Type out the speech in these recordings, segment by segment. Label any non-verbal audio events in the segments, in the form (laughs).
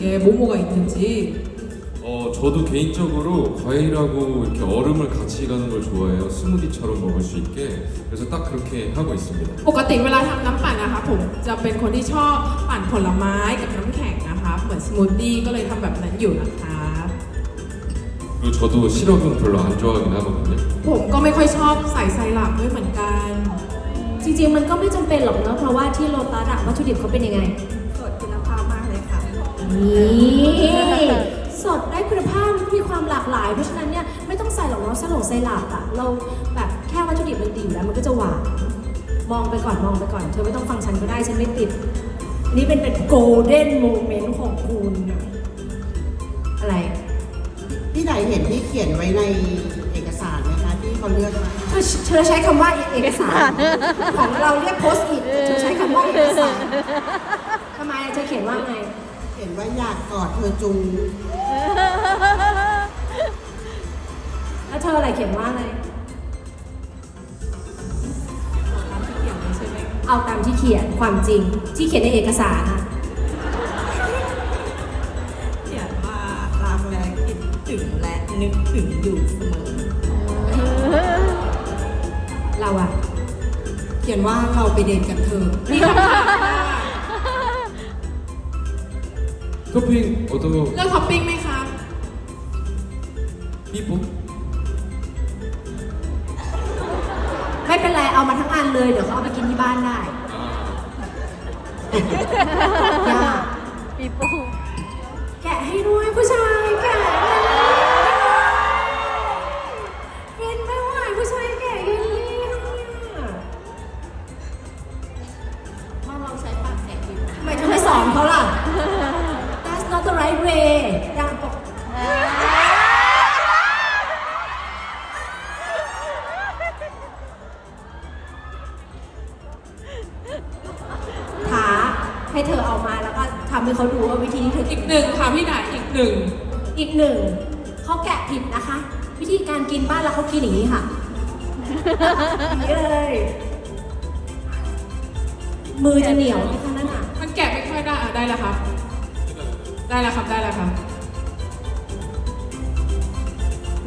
예, 뭐뭐가 있는지 어, 저도 개인적으로 과일하고 이렇게 얼음을 같이 가는 걸 좋아해요. 스무디처럼 먹을 수 있게. 그래서 딱 그렇게 하고 있습니다. ปกติเวลาทำน้ำปั่นนะคะผมจะเป็นคนที่ชอบปั่นผลไม้กับน้ำแข็งนะคะ เหมือนสมูทตี้ก็เลยทำแบบนั้นอยู่นะคะ 그리고 저도 시럽은 별로 안 좋아하긴 하거든요. ผมก็ไม่ค่อยชอบใส่ไซรัปด้วยเหมือนกัน จริงๆ มันก็ไม่จำเป็นหรอกเนอะเพราะว่าที่โลตัสอะวัตถุดิบเขาเป็นยังไง นี่สดได้คุณภาพมีความหลากหลาย เพราะฉะนั้นเนี่ยไม่ต้องใส่หรอกเนาะสลงไซรัปอะเราแบบแค่วัตถุดิบมันดีอยู่แล้วมันก็จะหวานมองไปก่อนมองไปก่อน เธอไม่ต้องฟังฉันก็ได้ฉันไม่ติดอันนี้เป็นเป็นโกลเด้นโมเมนต์ของคุณอะอะไร พี่ไหนเห็นที่เขียนไว้ในเอกสารไหมคะที่เขาเลือกมาเธอเธอใช้คำว่าเอกสาร ของเราเรียกโพสต์อิทเธอใช้คำว่าเอกสารทำไมเธอเขียนว่าไงเขียนว่าอยากกอดเธอจุง แล้วเธออะไรเขียนว่าอะไร เอาตามที่เขียนความจริงที่เขียนในเอกสารอะเขียนว่ารักและคิดถึงและนึกถึงอยู่เสมอ เราอะเขียนว่าเราไปเดทกับเธอมีคำ ถามว่า 토핑 어떤 거? เลือกท็อปปิ้งไหมคะ 삐뽀? ไม่เป็นไรเอามาทั้งอันเลยเดี๋ยวเขาเอาไปกินที่บ้านได้ยาก ปีโป้ แกะให้ด้วยผู้ชาย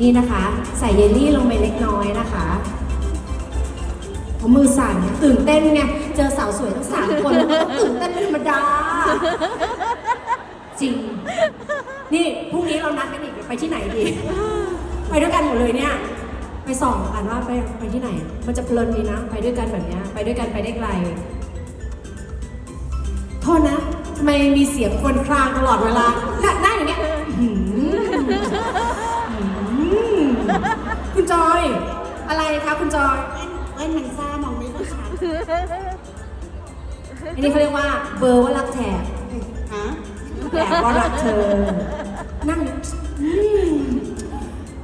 นี่นะคะ ใส่เยลลี่ลงไปเล็กน้อยนะคะเพราะมือสั่นตื่นเต้นไงเจอสาวสวยทั้งสามคนก็ต้องตื่นเต้นเป็นธรรมดา จริง นี่พรุ่งนี้เรานัดกันอีกไปที่ไหนดี ไปด้วยกันหมดเลยเนี่ย ไปส่องอ่านว่าไปไปที่ไหน มันจะเพลินดีนะ ไปด้วยกันแบบนี้ไปด้วยกันไปได้ไกลโทษนะทำไมมีเสียงคนครางตลอดเวลาหน้าหน้าอย่างเงี้ย คุณจอย อะไรคะคุณจอยเอ้ยมันซ่ามองไม่ค่อยชัดอันนี้เขาเรียกว่าเบอร์ว่ารักแถบฮะแถบว่ารักเธอ นั่งอยู่อืม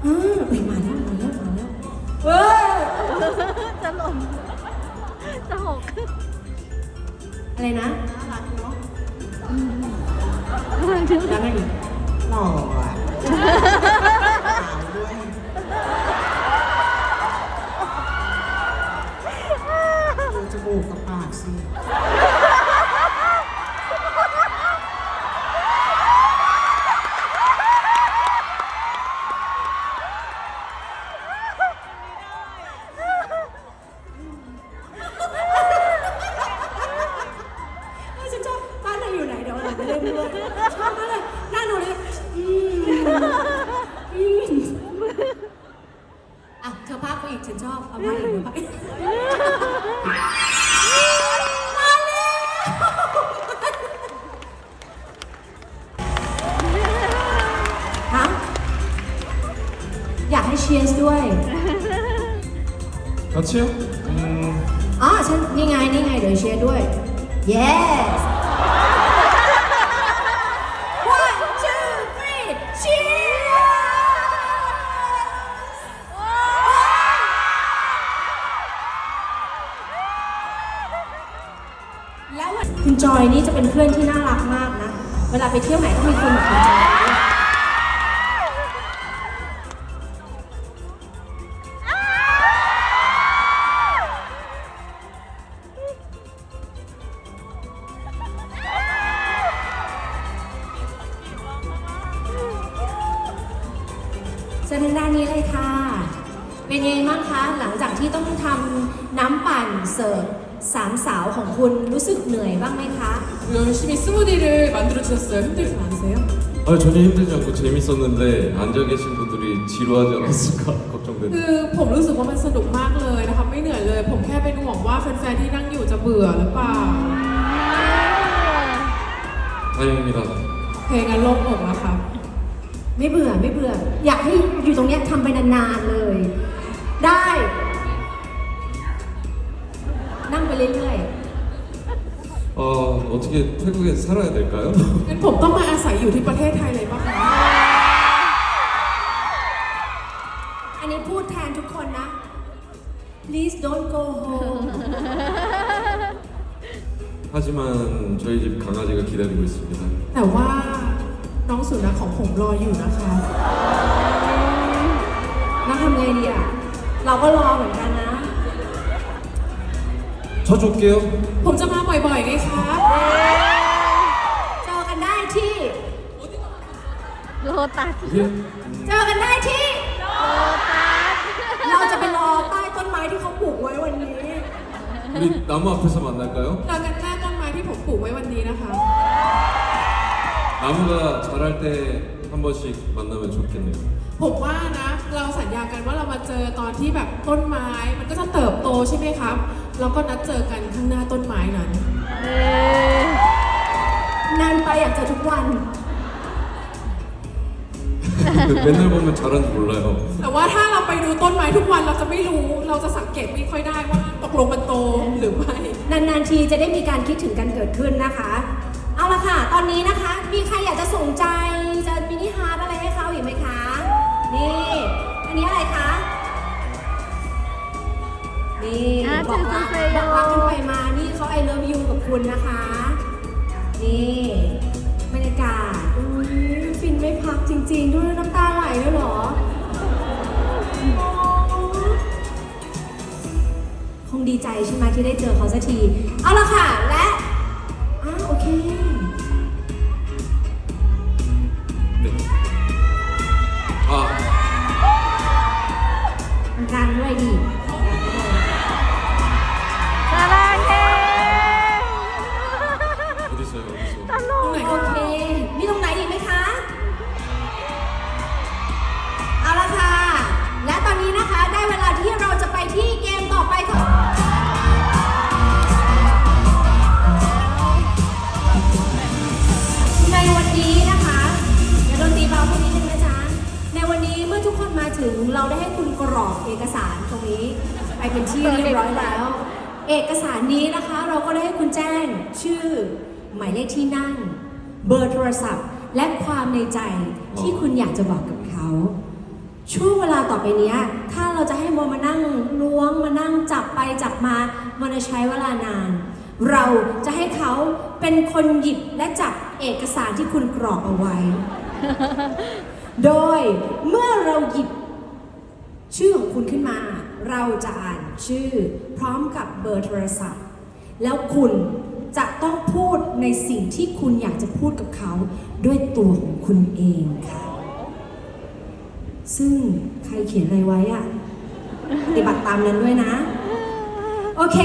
อ่าเอ้ยมาแล้วมาแล้วมาแล้วเว้ยจะหล่นจะหกอะไรนะน่ารักเนาะแล้วไงอีกหล่ออะขาวด้วย ดูจมูกกับปากสิ ชียร์ด้วย 같이요? 음, อ๋อฉันนี่ไงนี่ไงเดี๋ยวเชียร์ด้วย yes one two three cheers แล้ววันคุณจอยนี่จะเป็นเพื่อนที่น่ารักมากนะ เวลาไปเที่ยวไหนต้องมีคนแบบคุณจอย นนี้เลยค่ะ เป็นยังไงบ้างคะ หลังจากที่ต้องทำน้ำปั่นเสิร์ฟสามสาวของคุณรู้สึกเหนื่อยบ้างไหมคะ 열심히 스무디를 만들어 주셨어요. 힘들지 않으세요? 아 전혀 힘들지 않고 재밌었는데 앉아 계신 분들이 지루하지 않았을까 걱정되네요. คือผมรู้สึกว่ามันสนุกมากเลยนะคะไม่เหนื่อยเลย ผมแค่เป็นห่วงว่าแฟนๆที่นั่งอยู่จะเบื่อหรือเปล่า 다행입니다. เพลงนั้นโล่งอกแล้วครับ ไม่เบื่อไม่เบื่อ อยากให้อยู่ตรงเนี้ยทำไปนานๆเลย ได้ นั่งไปเรื่อย 어 어떻게 태국에 살아야 될까요? งั้นผมต้องมาอาศัยอยู่ที่ประเทศไทยเลยป่ะคะ ๆ อันนี้พูดแทนทุกคนนะ please don't go home 하지만 저희 집 강아지가 기다리고 있습니다. แต่ว่าน้อง สุนัขของผมรออยู่นะคะ เราทำไงดีอ่ะ เราก็รอเหมือนกันนะ 저 줄게요. ผมจะมาบ่อยๆไงครับ เจอกันได้ที่ โลตัส 예? เจอกันได้ที่ โลตัส เราจะไปรอใต้ต้นไม้ที่เขาปลูกไว้วันนี้ 우리 나무 앞에서 만날까요? เจอกันหน้าต้นไม้ที่ผมปลูกไว้วันนี้นะคะ 나무가 자랄 때 한 번씩 만나면 좋겠네요. ผมว่านะ เราสัญญากันว่าเรามาเจอตอนที่แบบต้นไม้ มันก็จะเติบโตใช่ไหมครับ เราก็นัดเจอกันข้างหน้าต้นไม้นั้น เอ้ย นานไปอยากเจอทุกวัน 맨날 보면 자란지 몰라요. แต่ว่าถ้าเราไปดูต้นไม้ทุกวันเราจะไม่รู้ เราจะสังเกตไม่ค่อยได้ว่าตกลงมันโตหรือไม่ นานๆทีจะได้มีการคิดถึงกันเกิดขึ้นนะคะ เอา ละค่ะ ตอนนี้นะคะ มีใครอยากจะส่งใจ จะมินิฮาร์ดอะไรให้เขาอีกไหมคะ นี่ อันนี้อะไรคะ นี่อะบอกรักเซโย บอกรักกันไปมา นี่เขาไอเลิฟยูกับคุณนะคะ นี่บรรยากาศอุ้ยฟินไม่พักจริงๆด้วยน้ำตาไหลด้วยเหรอ คงดีใจใช่ไหมที่ได้เจอเขาสักที เอาละค่ะ และอ้าวโอเค อีารังเ?กไที่ไหนอีไหมคะ เอาละค่ะ และตอนนี้นะคะได้เวลาที่เราจะไปที่เกมต่อไปในวันนี้นะคะอย่าโดนตีเบาคนนี้นึงนะจ๊ะ ในวันนี้เมื่อทุกคนมาถึงเราได้ให้คุณกรอกเอกสาร นี้ไปเป็นที่เรียบร้อยแล้ว เอกสารนี้นะคะ เราก็ได้ให้คุณแจ้งชื่อ หมายเลขที่นั่ง เบอร์โทรศัพท์ และความในใจที่คุณอยากจะบอกกับเขาช่วงเวลาต่อไปเนี้ยถ้าเราจะให้โมมานั่งล้วงมานั่งจับไปจับมา มันจะใช้เวลานาน เราจะให้เขาเป็นคนหยิบและจับเอกสารที่คุณกรอกเอาไว้ โดยเมื่อเราหยิบชื่อของคุณขึ้นมา เราจะอ่านชื่อพร้อมกับเบอร์โทรศัพท์ แล้วคุณจะต้องพูดในสิ่งที่คุณอยากจะพูดกับเขาด้วยตัวของคุณเองค่ะ ซึ่งใครเขียนอะไรไว้อะปฏิบัติตามนั้นด้วยนะ โอเค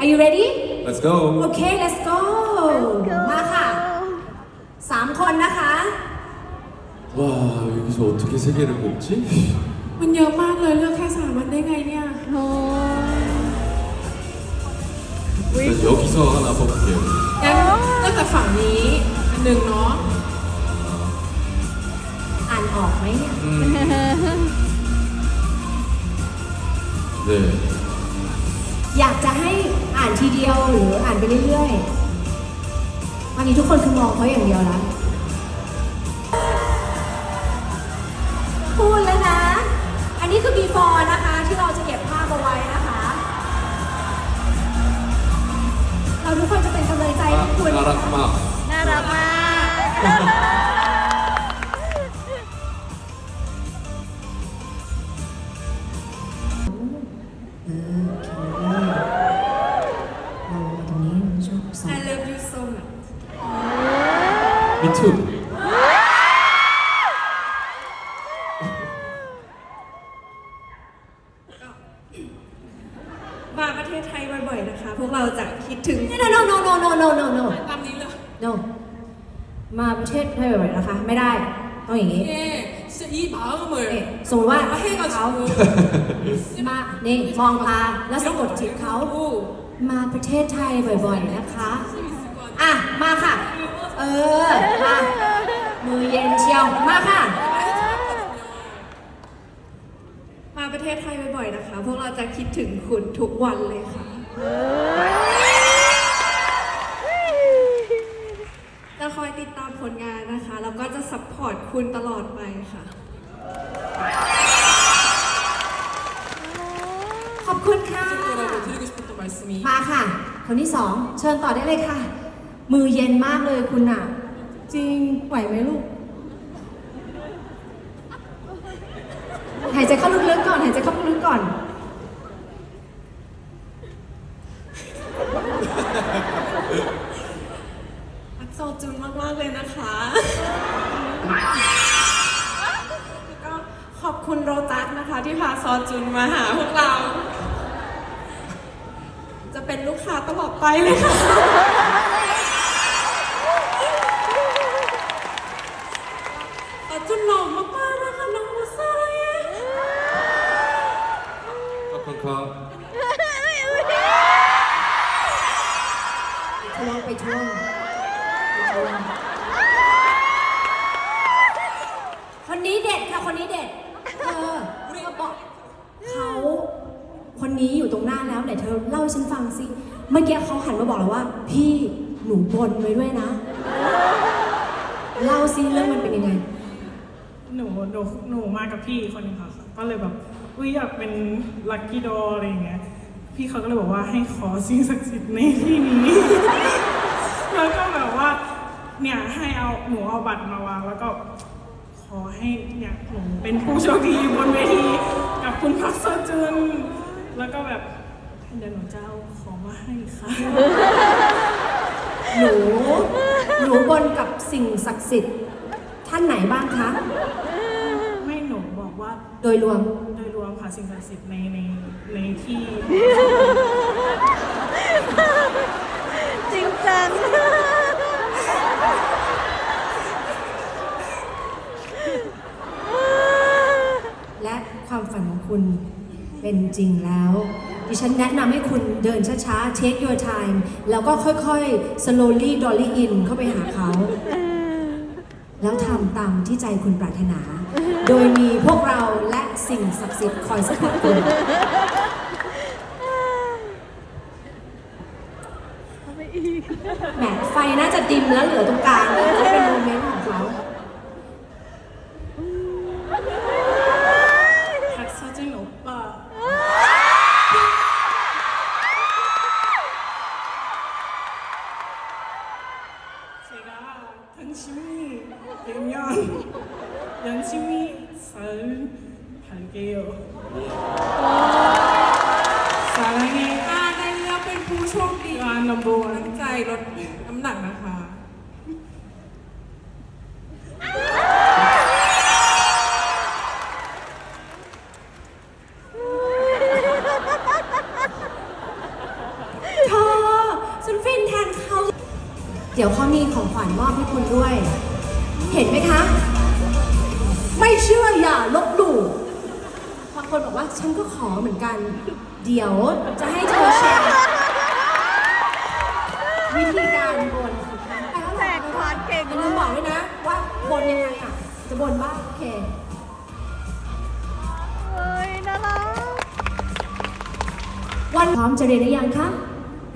are you ready Let's go. โอเค let's go มาค่ะ สามคนนะคะ 와 여기서 어떻게 세 개를 뽑지? มันเยอะมากเลยเลือกแค่สามวันได้ไงเนี่ย โอ้ย 일단 여기서 하나 뽑을게요. งั้นเลือกจากฝั่งนี้อันหนึ่งเนาะ อ่านออกไหมเนี่ย 음. 네. อยากจะให้อ่านทีเดียวหรืออ่านไปเรื่อยๆตอนนี้ทุกคนคือมองเขาอย่างเดียวแล้ว บีฟอร์นะคะที่เราจะเก็บภาพเอาไว้นะคะ เราทุกคนจะเป็นกำลังใจให้คุณน่ารักมาก น่ารักมาก ประเทศไทยบ่อยๆนะคะ พวกเราจะคิดถึง no no no no no no no no ตามนี้เลย no มาประเทศไทยบ่อยๆนะคะ ไม่ได้ต้องอย่างนี้เอ๊ะอีเบาเหมือนสมมติว่าให้เขามานี่มองตาแล้วสะกดจิตเขามาประเทศไทยบ่อยๆนะคะ อะ มาค่ะ เออมามือเย็นเชียว มาค่ะ ประเทศไทยบ่อยๆนะคะ พวกเราจะคิดถึงคุณทุกวันเลยค่ะ จะคอยติดตามผลงานนะคะ แล้วก็จะซัพพอร์ตคุณตลอดไปค่ะ ขอบคุณค่ะ 친구라고 드리고 싶었던 말씀이 มาค่ะ คนที่สอง เชิญต่อได้เลยค่ะ มือเย็นมากเลยคุณน่ะ จริง ไหวไหมลูก หายใจเข้าลึกๆก่อน หายใจเข้าลึกๆก่อน รักโซจุนมากๆเลยนะคะ แล้วก็ขอบคุณโรตัสนะคะ ที่พาซอจุนมาหาพวกเรา จะเป็นลูกค้าตลอดไปเลยค่ะจุนหล่ คนนี้อยู่ตรงหน้าแล้วไหนเธอเล่าให้ฉันฟังสิ เมื่อกี้เขาหันมาบอกเราว่า พี่หนูบนไว้ด้วยนะ เล่าซิเรื่องมันเป็นยังไง หนูหนูหนูมากับพี่คนหนึงค่ะ ก็เลยแบบอุ้ยอยากเป็นลัคกี้ดออะไรอย่างเงี้ย พี่เขาก็เลยบอกว่าให้ขอสิ่งศักดิ์สิทธิ์ในที่นี้ แล้วก็แบบว่าเนี่ยให้เอาหนูเอาบัตรมาวางแล้วก็ ขอให้เนี่ยหนูเป็นผู้โชคดีบนเวทีกับคุณพักโซจุน แล้วก็แบบเดี๋ยวหนูจะเอาของมาให้ค่ะ หนู หนูบนกับสิ่งศักดิ์สิทธิ์ท่านไหนบ้างคะ ไม่หนูบอกว่าโดยรวม โดยรวมค่ะสิ่งศักดิ์สิทธิ์ในในในที่ จริงจัง และความฝันของคุณเป็นจริงแล้ว ดิฉันแนะนำให้คุณเดินช้าๆ take your time แล้วก็ค่อยๆ slowly dolly in เข้าไปหาเขา แล้วทำตามที่ใจคุณปรารถนา โดยมีพวกเราและสิ่งศักดิ์สิทธิ์คอยสนับสนุน 열심히 잘 갈게요. 사랑해. อ่าได้เลือกเป็นผู้โชคดี You are number ตั้ง one. ใจลดน้ำหนักนะคะ เดี๋ยวจะให้เธอแชร์วิธีการบนแจกพานเก่งลืมบอกด้วยนะ ว่าบนยังไงอะ จะบนบ้างโอเคเอ้น่ารักวันพร้อมจะเรียนหรือยังคะ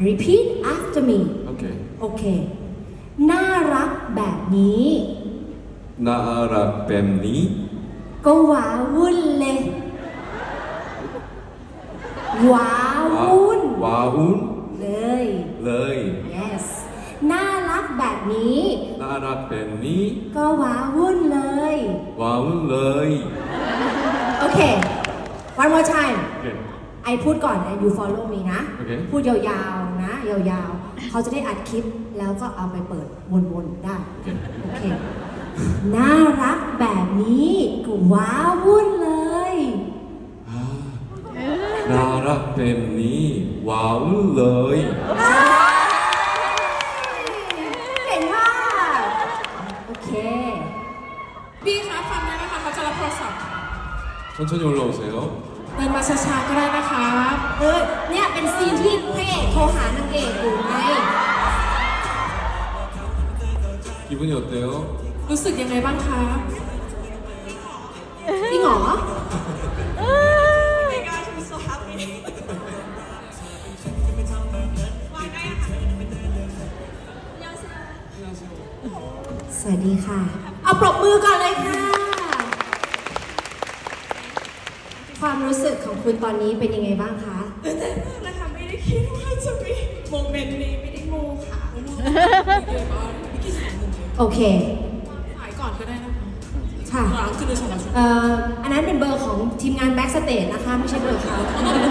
repeat after me โอเค โอเค น่ารักแบบนี้ น่ารักแบบนี้ ก็ว้าวุ่นเลย ว้าวุ่นว้าวุ่นเลย เลย yes น่ารักแบบนี้ น่ารักแบบนี้ ก็ว้าวุ่นเลย ว้าวุ่นเลย โอเค one more time ไอพูดก่อนไอยูฟอลโล่ me นะ โอเค พูดยาวๆนะ ยาวๆ เขาจะได้อัดคลิปแล้วก็เอาไปเปิดวนๆได้ โอเค น่ารักแบบนี้ก็ว้าวุ่น เลย 나락 뱀니 와운 러이 เก่งมากโอเค พี่คะฟังได้นะคะเขาจะรับโทรศัพท์ 천천히 올라오세요. เดินมาช้าๆก็ได้นะคะ เออเนี่ยเป็นซีนที่พระเอกโทรหานางเอกอยู่ไง 기분이 어때요? รู้สึกยังไงบ้างคะ จริงเหรอ วัสดีค่ะ เอาปรบมือก่อนเลยค่ะ ความรู้สึกของคุณตอนนี้เป็นยังไงบ้างคะตื่นเต้นมากนะคะไม่ได้คิดว่าจะมีโมเมนต์นี้ไม่ได้งูค่ะโอเคสายก่อนก็ได้นะคะค่ะหลังคือเดินชนเอ่ออันนั้นเป็นเบอร์ของทีมงานแบ็กสเตจนะคะ ไม่ใช่เบอร์เขา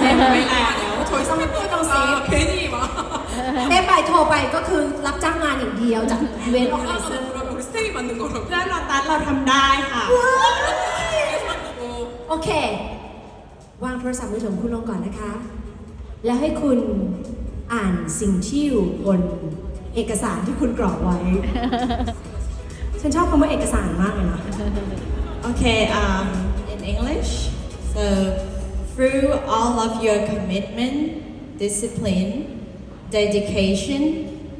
ไม่แรงแล้วโทรศัพท์ไม่ต้องเซฟเคนี่มาเต้ไปโทรไปก็คือรับจ้างงานอย่างเดียวจากอีเวนต์ออร์แกไนเซอร์ เราเราสเตย์มันหนึ่งก่อนเพื่อนเราตัดเราทำได้ค่ะโอเค วางโทรศัพท์มือถือของคุณลงก่อนนะคะ แล้วให้คุณอ่านสิ่งที่อยู่บนเอกสารที่คุณกรอกไว้ ฉันชอบคำว่าเอกสารมากเลยนะ Okay, um, in English, so through all of your commitment, discipline, dedication,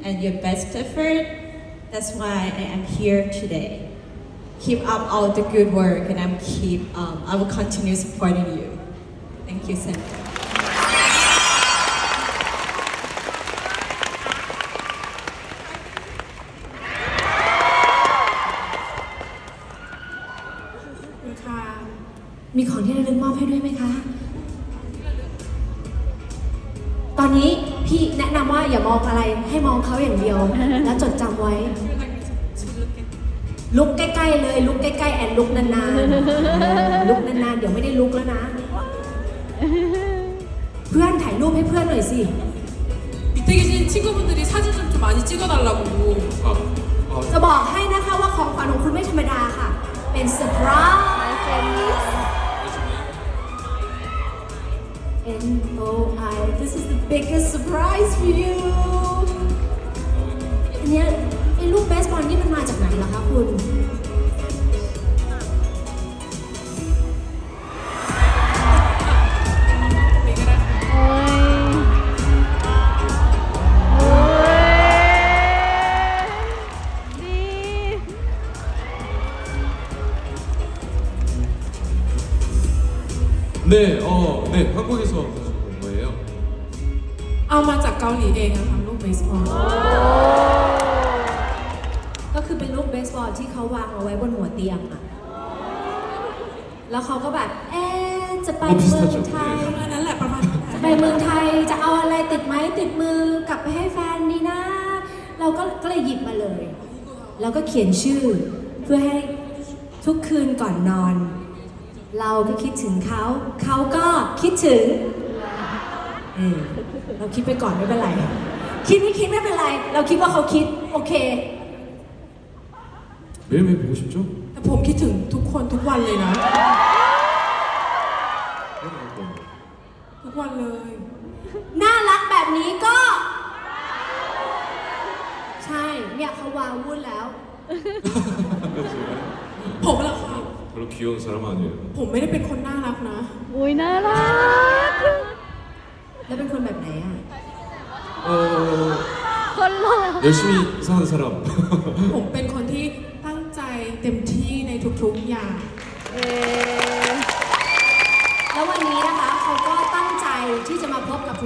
and your best effort, that's why I am here today. Keep up all the good work, and I'm keep. Um, I will continue supporting you. Thank you, Sandra. ไว้ ลุกใกล้ๆเลย ลุกใกล้ๆแอนลุกนานๆลุกนานๆ เดี๋ยวไม่ได้ลุกแล้วนะ เพื่อนถ่ายรูปให้เพื่อนหน่อยสิ 밑에 계신 친구분들이 사진 좀, 좀 많이 찍어달라고 라고 นล่ะคะคุณ เขาก็แบบ เอ๊ะจะไป โอ้พิส เมื ตา อง ชิโอ ไทย อันนั้นแหละประมาณนั้น จะไปเมืองไทยจะเอาอะไรติดไม้ติดมือกลับไปให้แฟนดีนะ เราก็ก็เลยหยิบมาเลย แล้วก็เขียนชื่อ เพื่อให้ทุกคืนก่อนนอน เราก็คิดถึงเขา เขาก็คิดถึงเออเราคิดไปก่อนไม่เป็นไร คิดไม่คิดไม่เป็นไร เราคิดว่าเขาคิด โอเค 매일매일 보고 싶죠? แต่ผมคิดถึงทุกคนทุกวันเลยนะ วันเลย น่ารักแบบนี้ก็ ใช่ เนี่ยเขาวางวุ่นแล้ว ผมละค่ะ 별로 귀여운 사람 아니에요. ผมไม่ได้เป็นคนน่ารักนะ อุ้ยน่ารัก แล้วเป็นคนแบบไหนอ่ะ 어, คนหล่อ 열심히 사는 사람. ผมเป็นคนที่ตั้งใจเต็มที่ในทุกๆอย่าง เอ๊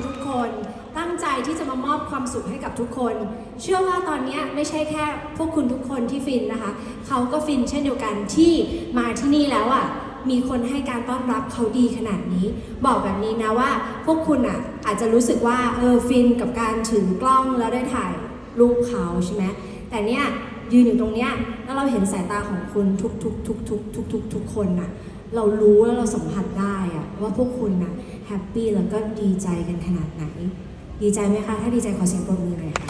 ทุกๆคน ตั้งใจที่จะมามอบความสุขให้กับทุกคน เชื่อว่าตอนนี้ไม่ใช่แค่พวกคุณทุกคนที่ฟินนะคะ เขาก็ฟินเช่นเดียวกันที่มาที่นี่แล้วอะมีคนให้การต้อนรับเขาดีขนาดนี้ บอกแบบนี้นะว่า พวกคุณอะ อาจจะรู้สึกว่าเออฟินกับการถือกล้องแล้วได้ถ่ายรูปเขาใช่ไหมแต่เนี่ยยืนอยู่ตรงเนี้ยแล้วเราเห็นสายตาของคุณทุกๆทุกๆทุกๆทุกทุกคนน่ะ เรารู้แล้วเราสัมผัสได้อะว่าพวกคุณนะ ฮปปี้แล้วก็ดีใจกันขนาดไหน ดีใจไหมคะ ถ้าดีใจขอเสียงปรบมือหน่อยค่ะ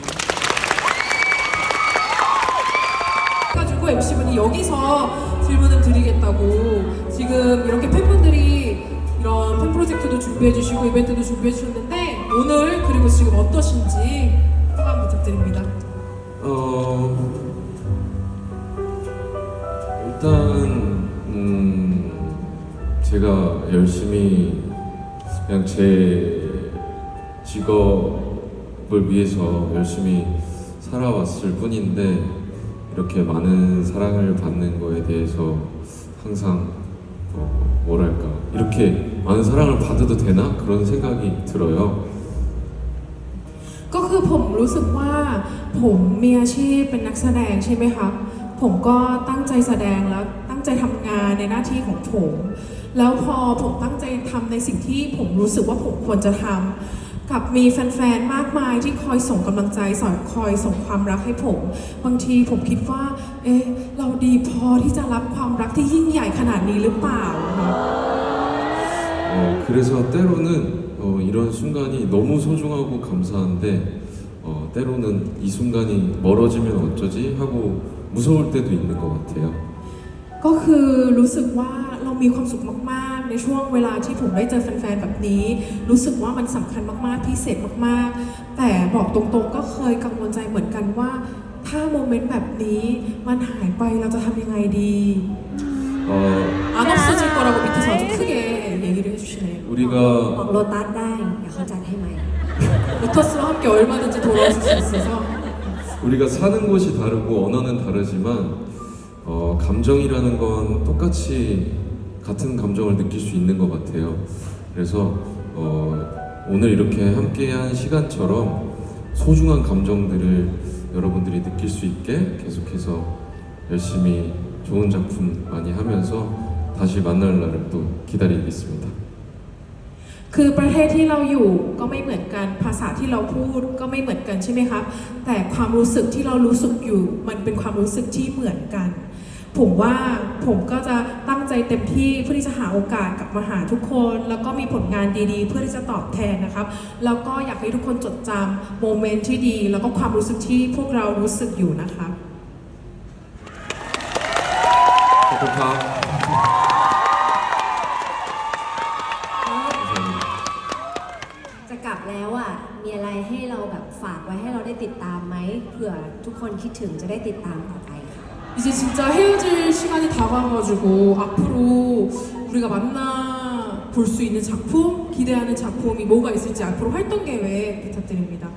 가지고 MC분이 여기서 질문을 드리겠다고 지금 이렇게 팬분들이 이런 팬 프로젝트도 준비해 주시고 이벤트도 준비해 주셨는데 오늘 그리고 지금 어떠신지 소감 부탁드립니다. 어, 일단 음, 제가 열심히 그냥 제 직업을 위해서 열심히 살아왔을 뿐인데 이렇게 많은 사랑을 받는 거에 대해서 항상 어, 뭐랄까 이렇게 많은 사랑을 받아도 되나 그런 생각이 들어요. ก็คือผมรู้สึกว่าผมมีอาชีพเป็นนักแสดงใช่ไหมครับ ผมก็ตั้งใจแสดงแล้วตั้งใจทำงานในหน้าที่ของผม แล้วพอผมตั้งใจทำในสิ่งที่ผมรู้สึกว่าผมควรจะทำกับมีแฟนๆ มากมายที่คอยส่งกำลังใจสอนคอยส่งความรักให้ผม บางทีผมคิดว่า เอ๊ะ เราดีพอที่จะรับความรักที่ยิ่งใหญ่ขนาดนี้หรือเปล่าครับ 어, 그래서 때로는 어, 이런 순간이 너무 소중하고 감사한데 어, 때로는 이 순간이 멀어지면 어쩌지 하고 무서울 때도 있는 것 같아요. ก็คือรู้สึกว่า เรามีความสุขมาก ๆ ในช่วงเวลาที่ผมได้เจอแฟน ๆ แบบนี้ รู้สึกว่ามันสำคัญมาก ๆ พิเศษมาก ๆ แต่บอกตรง ๆ ก็เคยกังวลใจเหมือนกันว่า ถ้าโมเมนต์แบบนี้มันหายไปเราจะทำยังไงดี 어, 안 없어질 거라고 밑에서 아주 크게 얘기를 해주시네요. บอก 우리가 โลตัสได้ เดี๋ยวเขาจัดให้ใหม่ 로터스와 함께 얼마든지 돌아오실 수 있어서 우리가 사는 곳이 다르고 언어는 다르지만 어, 감정이라는 건 똑같이 같은 감정을 느낄 수 있는 것 같아요. 그래서 어, 오늘 이렇게 함께한 시간처럼 소중한 감정들을 여러분들이 느낄 수 있게 계속해서 열심히 좋은 작품 많이 하면서 다시 만날 날을 또 기다리겠습니다. คือประเทศที่เราอยู่ก็ไม่เหมือนกัน ภาษาที่เราพูดก็ไม่เหมือนกันใช่ไหมครับ แต่ความรู้สึกที่เรารู้สึกอยู่ มันเป็นความรู้สึกที่เหมือนกัน ผมว่าผมก็จะตั้งใจเต็มที่เพื่อที่จะหาโอกาสกลับมาหาทุกคน แล้วก็มีผลงานดีๆ เพื่อที่จะตอบแทนนะครับ แล้วก็อยากให้ทุกคนจดจำโมเมนต์ที่ดี แล้วก็ความรู้สึกที่พวกเรารู้สึกอยู่นะคะขอบคุณครับจะกลับแล้วอะมีอะไรให้เราแบบฝากไว้ให้เราได้ติดตามไหมเผื่อทุกคนคิดถึงจะได้ติดตามต่อไป 이제 진짜 헤어질 시간이 다가와가지고 앞으로 우리가 만나 볼 수 있는 작품, 기대하는 작품이 뭐가 있을지 앞으로 활동 계획 부탁드립니다.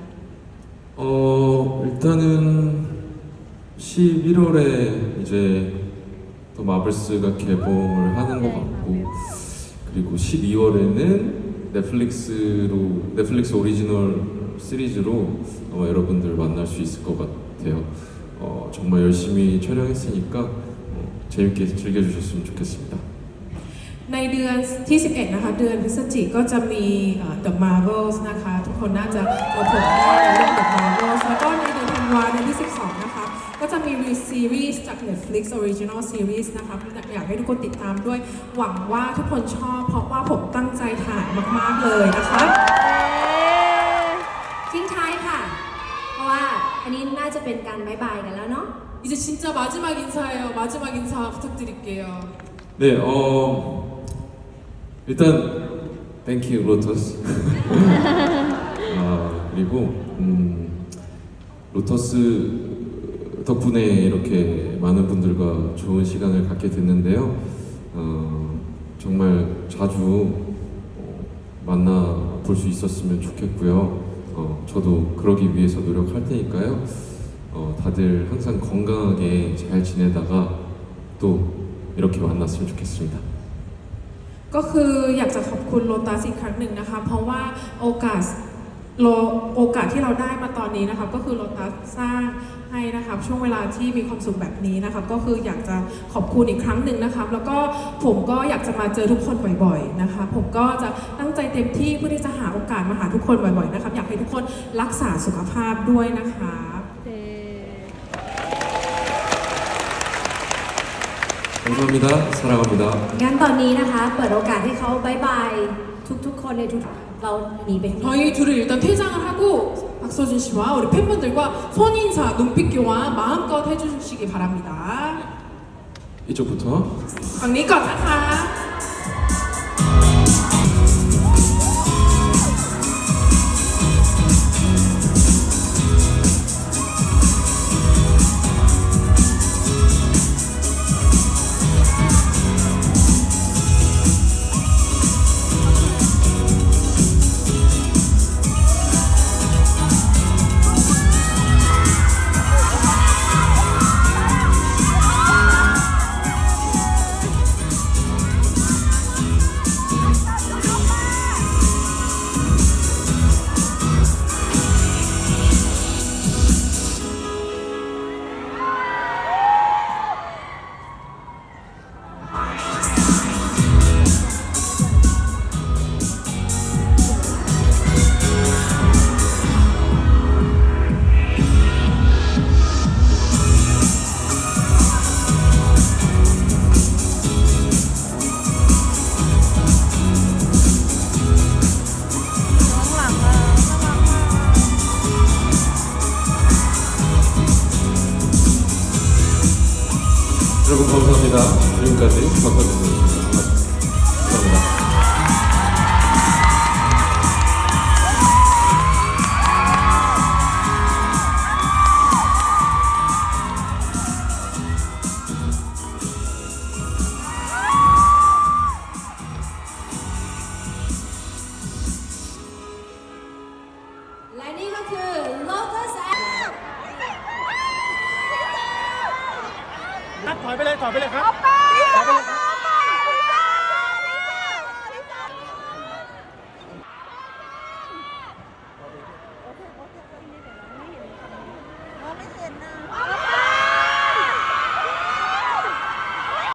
어 일단은 11월에 이제 또 마블스가 개봉을 하는 것 같고 그리고 12월에는 넷플릭스로 넷플릭스 오리지널 시리즈로 아마 여러분들 만날 수 있을 것 같아요. 어, 정말 열심히 촬영했으니까 어, 재밌게 즐겨주셨으면 좋겠습니다. ในเดือนที่ 11 นะคะ เดือนพฤศจิกก็จะมีเอ่อ The Marvels นะคะ ทุกคนน่าจะเจอผมได้ในเรื่อง The Marvels แล้วก็ในเดือนธันวาเดือนที่ 12 นะคะ ก็จะมีรีซีรีส์จาก Netflix Original Series นะคะอยากให้ทุกคนติดตามด้วย หวังว่าทุกคนชอบ เพราะว่าผมตั้งใจถ่ายมาก ๆ เลยนะคะ ทิ้งท้ายค่ะ เพราะว่า อันนี้น่าจะเป็นการบายบายกันแล้วเนาะ 이제 진짜 마지막 인사예요. 마지막 인사 부탁드릴게요. 네, 어 일단 땡큐 로터스. (laughs) 아 그리고 음, 로터스 덕분에 이렇게 많은 분들과 좋은 시간을 갖게 됐는데요. 어, 정말 자주 어, 만나 볼 수 있었으면 좋겠고요. 어, 저도 그러기 위해서 노력할 테니까요. 어, 다들 항상 건강하게 잘 지내다가 또 이렇게 만났으면 좋겠습니다. ก็คืออยากจะขอบคุณโลตัสอีกครั้งหนึ่งนะคะ เพราะว่าโอกาสโลโอกาสที่เราได้มาตอนนี้นะคะก็คือโลตัสสร้าง ให้นะคะช่วงเวลาที่มีความสุขแบบนี้นะคะก็คืออยากจะขอบคุณอีกครั้งหนึ่งนะคะแล้วก็ผมก็อยากจะมาเจอทุกคนบ่อยๆนะคะ ผมก็จะตั้งใจเต็มที่เพื่อที่จะหาโอกาสมาหาทุกคนบ่อยๆนะคะอยากให้ทุกคนรักษาสุขภาพด้วยนะคะ เจ 감사합니다. 사랑합니다. งั้นตอนนี้นะคะ เปิดโอกาสให้เขาบายบายทุกๆ คนในทุกเราหนีไปข้างนอก 저희 둘을 일단 퇴장을 하고 박서준 씨와 우리 팬분들과 손인사, 눈빛 교환 마음껏 해주시기 바랍니다. 이쪽부터 ฝั่งนี้ก่อนนะคะ 여러분 감사합니다. 지금까지 박관입니다